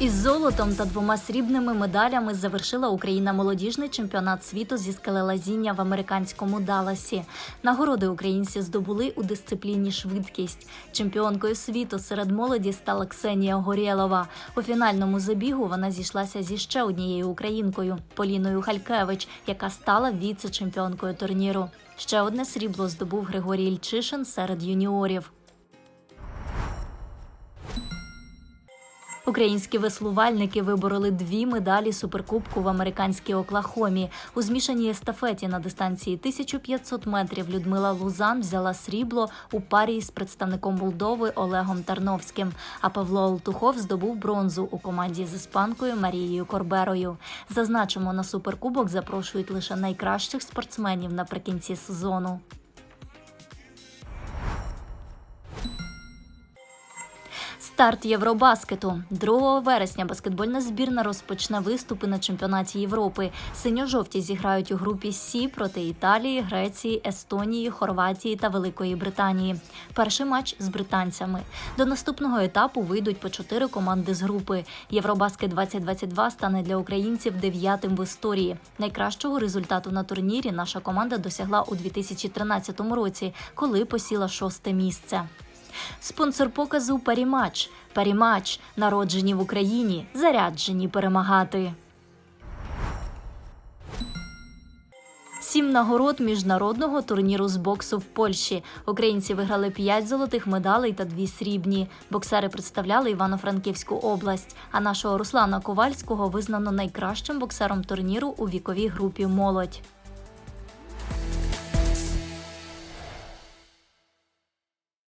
Із золотом та двома срібними медалями завершила Україна молодіжний чемпіонат світу зі скелелазіння в американському Далласі. Нагороди українці здобули у дисципліні швидкість. Чемпіонкою світу серед молоді стала Ксенія Горєлова. У фінальному забігу вона зійшлася зі ще однією українкою Поліною Халькевич, яка стала віце-чемпіонкою турніру. Ще одне срібло здобув Григорій Ільчишин серед юніорів. Українські веслувальники вибороли дві медалі суперкубку в американській Оклахомі. У змішаній естафеті на дистанції 1500 метрів Людмила Лузан взяла срібло у парі з представником Молдови Олегом Тарновським. А Павло Олтухов здобув бронзу у команді з іспанкою Марією Корберою. Зазначимо, на суперкубок запрошують лише найкращих спортсменів наприкінці сезону. Старт Євробаскету 2 вересня баскетбольна збірна розпочне виступи на чемпіонаті Європи. Синьо-жовті зіграють у групі Сі проти Італії, Греції, Естонії, Хорватії та Великої Британії. Перший матч з британцями. До наступного етапу вийдуть по чотири команди з групи. Євробаскет 2022 стане для українців дев'ятим в історії. Найкращого результату на турнірі наша команда досягла у 2013 році, коли посіла шосте місце. Спонсор показу Парімач. Парімач народжені в Україні, заряджені перемагати. Сім нагород міжнародного турніру з боксу в Польщі. Українці виграли п'ять золотих медалей та дві срібні. Боксери представляли Івано-Франківську область. А нашого Руслана Ковальського визнано найкращим боксером турніру у віковій групі молодь.